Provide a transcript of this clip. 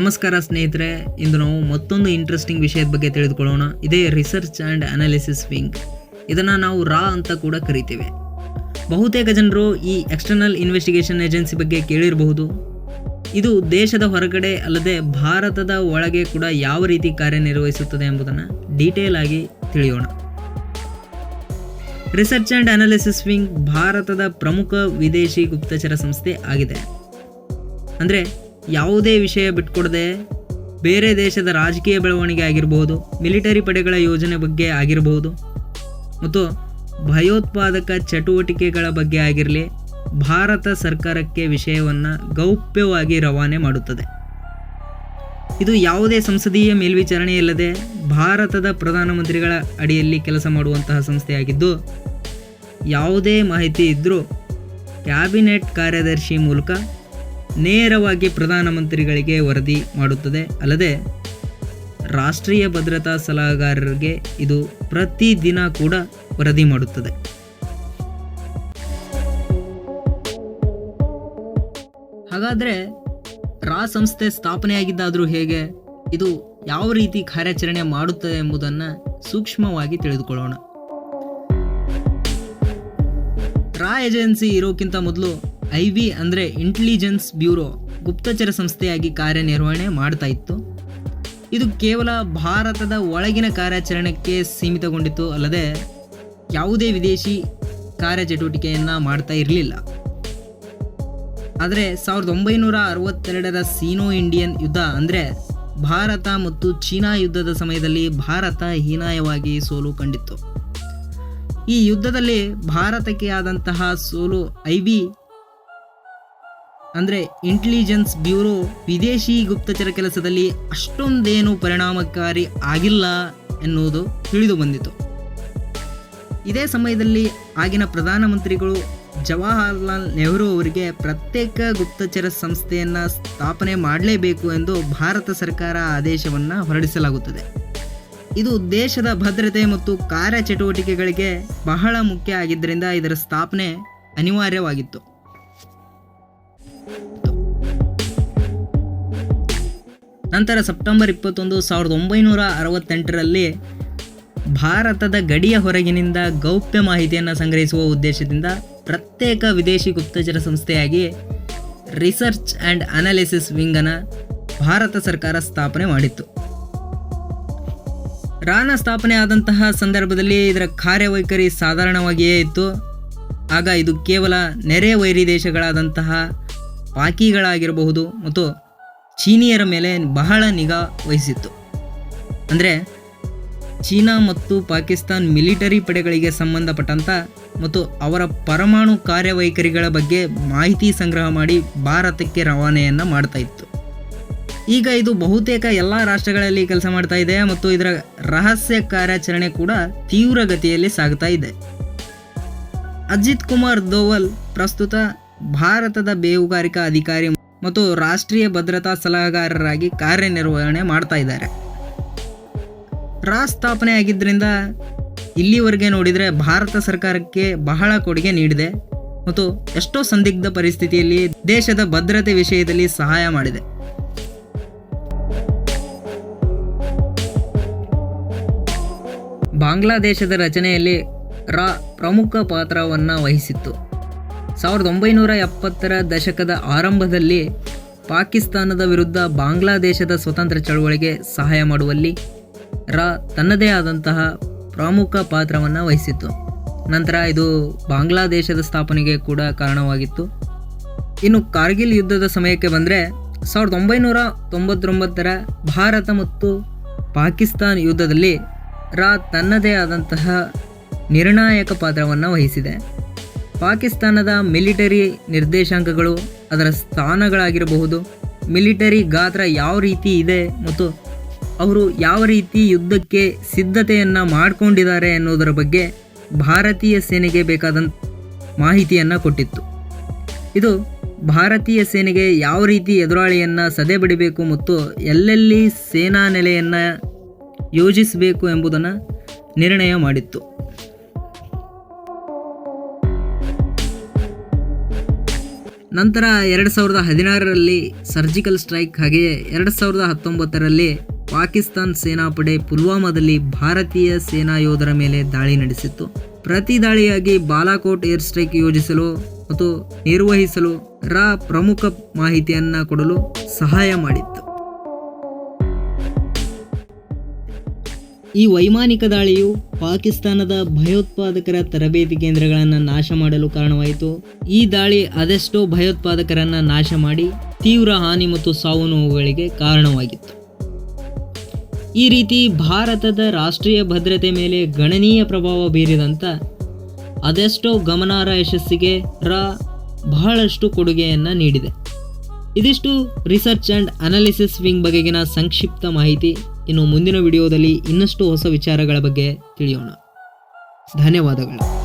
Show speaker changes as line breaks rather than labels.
ನಮಸ್ಕಾರ ಸ್ನೇಹಿತರೆ, ಇಂದು ನಾವು ಮತ್ತೊಂದು ಇಂಟ್ರೆಸ್ಟಿಂಗ್ ವಿಷಯದ ಬಗ್ಗೆ ತಿಳಿದುಕೊಳ್ಳೋಣ. ಇದೇ ರಿಸರ್ಚ್ ಆ್ಯಂಡ್ ಅನಾಲಿಸಿಸ್ ವಿಂಗ್ ಇದನ್ನು ನಾವು ರಾ ಅಂತ ಕೂಡ ಕರಿತೇವೆ. ಬಹುತೇಕ ಜನರು ಈ ಎಕ್ಸ್ಟರ್ನಲ್ ಇನ್ವೆಸ್ಟಿಗೇಷನ್ ಏಜೆನ್ಸಿ ಬಗ್ಗೆ ಕೇಳಿರಬಹುದು. ಇದು ದೇಶದ ಹೊರಗಡೆ ಅಲ್ಲದೆ ಭಾರತದ ಒಳಗೆ ಕೂಡ ಯಾವ ರೀತಿ ಕಾರ್ಯನಿರ್ವಹಿಸುತ್ತದೆ ಎಂಬುದನ್ನು ಡೀಟೇಲ್ ಆಗಿ ತಿಳಿಯೋಣ. ರಿಸರ್ಚ್ ಆ್ಯಂಡ್ ಅನಾಲಿಸಿಸ್ ವಿಂಗ್ ಭಾರತದ ಪ್ರಮುಖ ವಿದೇಶಿ ಗುಪ್ತಚರ ಸಂಸ್ಥೆ ಆಗಿದೆ. ಅಂದರೆ ಯಾವುದೇ ವಿಷಯ ಬಿಟ್ಕೊಡದೆ ಬೇರೆ ದೇಶದ ರಾಜಕೀಯ ಬೆಳವಣಿಗೆ ಆಗಿರ್ಬೋದು, ಮಿಲಿಟರಿ ಪಡೆಗಳ ಯೋಜನೆ ಬಗ್ಗೆ ಆಗಿರಬಹುದು ಮತ್ತು ಭಯೋತ್ಪಾದಕ ಚಟುವಟಿಕೆಗಳ ಬಗ್ಗೆ ಆಗಿರಲಿ, ಭಾರತ ಸರ್ಕಾರಕ್ಕೆ ವಿಷಯವನ್ನು ಗೌಪ್ಯವಾಗಿ ರವಾನೆ ಮಾಡುತ್ತದೆ. ಇದು ಯಾವುದೇ ಸಂಸದೀಯ ಮೇಲ್ವಿಚಾರಣೆ ಇಲ್ಲದೆ ಭಾರತದ ಪ್ರಧಾನಮಂತ್ರಿಗಳ ಅಡಿಯಲ್ಲಿ ಕೆಲಸ ಮಾಡುವಂತಹ ಸಂಸ್ಥೆಯಾಗಿದ್ದು, ಯಾವುದೇ ಮಾಹಿತಿ ಇದ್ದರೂ ಕ್ಯಾಬಿನೆಟ್ ಕಾರ್ಯದರ್ಶಿ ಮೂಲಕ ನೇರವಾಗಿ ಪ್ರಧಾನಮಂತ್ರಿಗಳಿಗೆ ವರದಿ ಮಾಡುತ್ತದೆ. ಅಲ್ಲದೆ, ರಾಷ್ಟ್ರೀಯ ಭದ್ರತಾ ಸಲಹೆಗಾರರಿಗೆ ಇದು ಪ್ರತಿದಿನ ಕೂಡ ವರದಿ ಮಾಡುತ್ತದೆ. ಹಾಗಾದರೆ, ರಾ ಸಂಸ್ಥೆ ಸ್ಥಾಪನೆಯಾಗಿದ್ದಾದರೂ ಹೇಗೆ? ಇದು ಯಾವ ರೀತಿ ಕಾರ್ಯಾಚರಣೆ ಮಾಡುತ್ತದೆ ಎಂಬುದನ್ನು ಸೂಕ್ಷ್ಮವಾಗಿ ತಿಳಿದುಕೊಳ್ಳೋಣ. ರಾ ಏಜೆನ್ಸಿ ಇರೋಕ್ಕಿಂತ ಮೊದಲು ಐ ವಿ ಅಂದರೆ ಇಂಟೆಲಿಜೆನ್ಸ್ ಬ್ಯೂರೋ ಗುಪ್ತಚರ ಸಂಸ್ಥೆಯಾಗಿ ಕಾರ್ಯನಿರ್ವಹಣೆ ಮಾಡ್ತಾ ಇತ್ತು. ಇದು ಕೇವಲ ಭಾರತದ ಒಳಗಿನ ಕಾರ್ಯಾಚರಣೆಗೆ ಸೀಮಿತಗೊಂಡಿತ್ತು ಅಲ್ಲದೆ ಯಾವುದೇ ವಿದೇಶಿ ಕಾರ್ಯಚಟುವಟಿಕೆಯನ್ನು ಮಾಡ್ತಾ ಇರಲಿಲ್ಲ. ಆದರೆ ಸಾವಿರದ ಒಂಬೈನೂರ ಅರವತ್ತೆರಡರ ಸೀನೋ ಇಂಡಿಯನ್ ಯುದ್ಧ ಅಂದರೆ ಭಾರತ ಮತ್ತು ಚೀನಾ ಯುದ್ಧದ ಸಮಯದಲ್ಲಿ ಭಾರತ ಹೀನಾಯವಾಗಿ ಸೋಲು ಕಂಡಿತ್ತು. ಈ ಯುದ್ಧದಲ್ಲಿ ಭಾರತಕ್ಕೆ ಆದಂತಹ ಸೋಲು ಐ ಬಿ ಅಂದರೆ ಇಂಟೆಲಿಜೆನ್ಸ್ ಬ್ಯೂರೋ ವಿದೇಶಿ ಗುಪ್ತಚರ ಕೆಲಸದಲ್ಲಿ ಅಷ್ಟೊಂದೇನು ಪರಿಣಾಮಕಾರಿ ಆಗಿಲ್ಲ ಎನ್ನುವುದು ತಿಳಿದು ಬಂದಿತು. ಇದೇ ಸಮಯದಲ್ಲಿ ಆಗಿನ ಪ್ರಧಾನಮಂತ್ರಿಗಳು ಜವಾಹರ್ಲಾಲ್ ನೆಹರು ಅವರಿಗೆ ಪ್ರತ್ಯೇಕ ಗುಪ್ತಚರ ಸಂಸ್ಥೆಯನ್ನು ಸ್ಥಾಪನೆ ಮಾಡಲೇಬೇಕು ಎಂದು ಭಾರತ ಸರ್ಕಾರ ಆದೇಶವನ್ನು ಹೊರಡಿಸಲಾಗುತ್ತದೆ. ಇದು ದೇಶದ ಭದ್ರತೆ ಮತ್ತು ಕಾರ್ಯಚಟುವಟಿಕೆಗಳಿಗೆ ಬಹಳ ಮುಖ್ಯ ಆಗಿದ್ದರಿಂದ ಇದರ ಸ್ಥಾಪನೆ ಅನಿವಾರ್ಯವಾಗಿತ್ತು. ನಂತರ ಸೆಪ್ಟೆಂಬರ್ ಇಪ್ಪತ್ತೊಂದು ಸಾವಿರದ ಒಂಬೈನೂರ ಅರವತ್ತೆಂಟರಲ್ಲಿ ಭಾರತದ ಗಡಿಯ ಹೊರಗಿನಿಂದ ಗೌಪ್ಯ ಮಾಹಿತಿಯನ್ನು ಸಂಗ್ರಹಿಸುವ ಉದ್ದೇಶದಿಂದ ಪ್ರತ್ಯೇಕ ವಿದೇಶಿ ಗುಪ್ತಚರ ಸಂಸ್ಥೆಯಾಗಿ ರಿಸರ್ಚ್ ಆ್ಯಂಡ್ ಅನಾಲಿಸಿಸ್ ವಿಂಗನ್ನು ಭಾರತ ಸರ್ಕಾರ ಸ್ಥಾಪನೆ ಮಾಡಿತ್ತು. ರಾನ ಸ್ಥಾಪನೆ ಆದಂತಹ ಸಂದರ್ಭದಲ್ಲಿ ಇದರ ಕಾರ್ಯವೈಖರಿ ಸಾಧಾರಣವಾಗಿಯೇ ಇತ್ತು. ಆಗ ಇದು ಕೇವಲ ನೆರೆ ವೈರಿ ದೇಶಗಳಾದಂತಹ ಪಾಕಿಗಳಾಗಿರಬಹುದು ಮತ್ತು ಚೀನಿಯರ ಮೇಲೆ ಬಹಳ ನಿಗಾ ವಹಿಸಿತ್ತು. ಅಂದರೆ ಚೀನಾ ಮತ್ತು ಪಾಕಿಸ್ತಾನ್ ಮಿಲಿಟರಿ ಪಡೆಗಳಿಗೆ ಸಂಬಂಧಪಟ್ಟಂಥ ಮತ್ತು ಅವರ ಪರಮಾಣು ಕಾರ್ಯವೈಖರಿಗಳ ಬಗ್ಗೆ ಮಾಹಿತಿ ಸಂಗ್ರಹ ಮಾಡಿ ಭಾರತಕ್ಕೆ ರವಾನೆಯನ್ನು ಮಾಡ್ತಾ ಇತ್ತು. ಈಗ ಇದು ಬಹುತೇಕ ಎಲ್ಲ ರಾಷ್ಟ್ರಗಳಲ್ಲಿ ಕೆಲಸ ಮಾಡ್ತಾ ಇದೆ ಮತ್ತು ಇದರ ರಹಸ್ಯ ಕಾರ್ಯಾಚರಣೆ ಕೂಡ ತೀವ್ರಗತಿಯಲ್ಲಿ ಸಾಗ್ತಾ ಇದೆ. ಅಜಿತ್ ಕುಮಾರ್ ದೋವಲ್ ಪ್ರಸ್ತುತ ಭಾರತದ ಬೇಹುಗಾರಿಕಾ ಅಧಿಕಾರಿ ಮತ್ತು ರಾಷ್ಟ್ರೀಯ ಭದ್ರತಾ ಸಲಹೆಗಾರರಾಗಿ ಕಾರ್ಯನಿರ್ವಹಣೆ ಮಾಡ್ತಾ ಇದ್ದಾರೆ. ರಾ ಸ್ಥಾಪನೆ ಆಗಿದ್ದರಿಂದ ಇಲ್ಲಿವರೆಗೆ ನೋಡಿದರೆ ಭಾರತ ಸರ್ಕಾರಕ್ಕೆ ಬಹಳ ಕೊಡುಗೆ ನೀಡಿದೆ ಮತ್ತು ಎಷ್ಟೋ ಸಂದಿಗ್ಧ ಪರಿಸ್ಥಿತಿಯಲ್ಲಿ ದೇಶದ ಭದ್ರತೆ ವಿಷಯದಲ್ಲಿ ಸಹಾಯ ಮಾಡಿದೆ. ಬಾಂಗ್ಲಾದೇಶದ ರಚನೆಯಲ್ಲಿ ರಾ ಪ್ರಮುಖ ಪಾತ್ರವನ್ನು ವಹಿಸಿತ್ತು. ಸಾವಿರದ ಒಂಬೈನೂರ ಎಪ್ಪತ್ತರ ದಶಕದ ಆರಂಭದಲ್ಲಿ ಪಾಕಿಸ್ತಾನದ ವಿರುದ್ಧ ಬಾಂಗ್ಲಾದೇಶದ ಸ್ವತಂತ್ರ ಚಳವಳಿಗೆ ಸಹಾಯ ಮಾಡುವಲ್ಲಿ ರಾ ತನ್ನದೇ ಆದಂತಹ ಪ್ರಮುಖ ಪಾತ್ರವನ್ನು ವಹಿಸಿತ್ತು. ನಂತರ ಇದು ಬಾಂಗ್ಲಾದೇಶದ ಸ್ಥಾಪನೆಗೆ ಕೂಡ ಕಾರಣವಾಗಿತ್ತು. ಇನ್ನು ಕಾರ್ಗಿಲ್ ಯುದ್ಧದ ಸಮಯಕ್ಕೆ ಬಂದರೆ ಸಾವಿರದ ಒಂಬೈನೂರ ತೊಂಬತ್ತೊಂಬತ್ತರ ಭಾರತ ಮತ್ತು ಪಾಕಿಸ್ತಾನ ಯುದ್ಧದಲ್ಲಿ ರಾ ತನ್ನದೇ ಆದಂತಹ ನಿರ್ಣಾಯಕ ಪಾತ್ರವನ್ನು ವಹಿಸಿದೆ. ಪಾಕಿಸ್ತಾನದ ಮಿಲಿಟರಿ ನಿರ್ದೇಶಾಂಕಗಳು ಅದರ ಸ್ಥಾನಗಳಾಗಿರಬಹುದು. ಮಿಲಿಟರಿ ಗಾತ್ರ ಯಾವ ರೀತಿ ಇದೆ ಮತ್ತು ಅವರು ಯಾವ ರೀತಿ ಯುದ್ಧಕ್ಕೆ ಸಿದ್ಧತೆಯನ್ನು ಮಾಡಿಕೊಂಡಿದ್ದಾರೆ ಅನ್ನೋದರ ಬಗ್ಗೆ ಭಾರತೀಯ ಸೇನೆಗೆ ಬೇಕಾದಂಥ ಮಾಹಿತಿಯನ್ನು ಕೊಟ್ಟಿತ್ತು. ಇದು ಭಾರತೀಯ ಸೇನೆಗೆ ಯಾವ ರೀತಿ ಎದುರಾಳಿಯನ್ನು ಸದೆ ಬಡಿಬೇಕು ಮತ್ತು ಎಲ್ಲೆಲ್ಲಿ ಸೇನಾ ನೆಲೆಯನ್ನು ಯೋಜಿಸಬೇಕು ಎಂಬುದನ್ನು ನಿರ್ಣಯ ಮಾಡಿತ್ತು. ನಂತರ ಎರಡು ಸಾವಿರದ ಹದಿನಾರರಲ್ಲಿ ಸರ್ಜಿಕಲ್ ಸ್ಟ್ರೈಕ್ ಹಾಗೆಯೇ ಎರಡು ಸಾವಿರದ ಹತ್ತೊಂಬತ್ತರಲ್ಲಿ ಪಾಕಿಸ್ತಾನ್ ಸೇನಾಪಡೆ ಪುಲ್ವಾಮಾದಲ್ಲಿ ಭಾರತೀಯ ಸೇನಾ ಯೋಧರ ಮೇಲೆ ದಾಳಿ ನಡೆಸಿತ್ತು. ಪ್ರತಿ ದಾಳಿಯಾಗಿ ಬಾಲಾಕೋಟ್ ಏರ್ ಸ್ಟ್ರೈಕ್ ಯೋಜಿಸಲು ಮತ್ತು ನಿರ್ವಹಿಸಲು ರ ಪ್ರಮುಖ ಮಾಹಿತಿಯನ್ನು ಕೊಡಲು ಸಹಾಯ ಮಾಡಿತ್ತು. ಈ ವೈಮಾನಿಕ ದಾಳಿಯು ಪಾಕಿಸ್ತಾನದ ಭಯೋತ್ಪಾದಕರ ತರಬೇತಿ ಕೇಂದ್ರಗಳನ್ನು ನಾಶ ಮಾಡಲು ಕಾರಣವಾಯಿತು. ಈ ದಾಳಿ ಅದೆಷ್ಟೋ ಭಯೋತ್ಪಾದಕರನ್ನು ನಾಶ ಮಾಡಿ ತೀವ್ರ ಹಾನಿ ಮತ್ತು ಸಾವು ನೋವುಗಳಿಗೆ ಕಾರಣವಾಗಿತ್ತು. ಈ ರೀತಿ ಭಾರತದ ರಾಷ್ಟ್ರೀಯ ಭದ್ರತೆ ಮೇಲೆ ಗಣನೀಯ ಪ್ರಭಾವ ಬೀರಿದಂಥ ಅದೆಷ್ಟೋ ಗಮನಾರ್ಹ ಯಶಸ್ಸಿಗೆ ರ ಬಹಳಷ್ಟು ಕೊಡುಗೆಯನ್ನು ನೀಡಿದೆ. ಇದಿಷ್ಟು ರಿಸರ್ಚ್ ಆ್ಯಂಡ್ ಅನಾಲಿಸಿಸ್ ವಿಂಗ್ ಬಗೆಗಿನ ಸಂಕ್ಷಿಪ್ತ ಮಾಹಿತಿ. ಇನ್ನು ಮುಂದಿನ ವಿಡಿಯೋದಲ್ಲಿ ಇನ್ನಷ್ಟು ಹೊಸ ವಿಚಾರಗಳ ಬಗ್ಗೆ ತಿಳಿಯೋಣ. ಧನ್ಯವಾದಗಳು.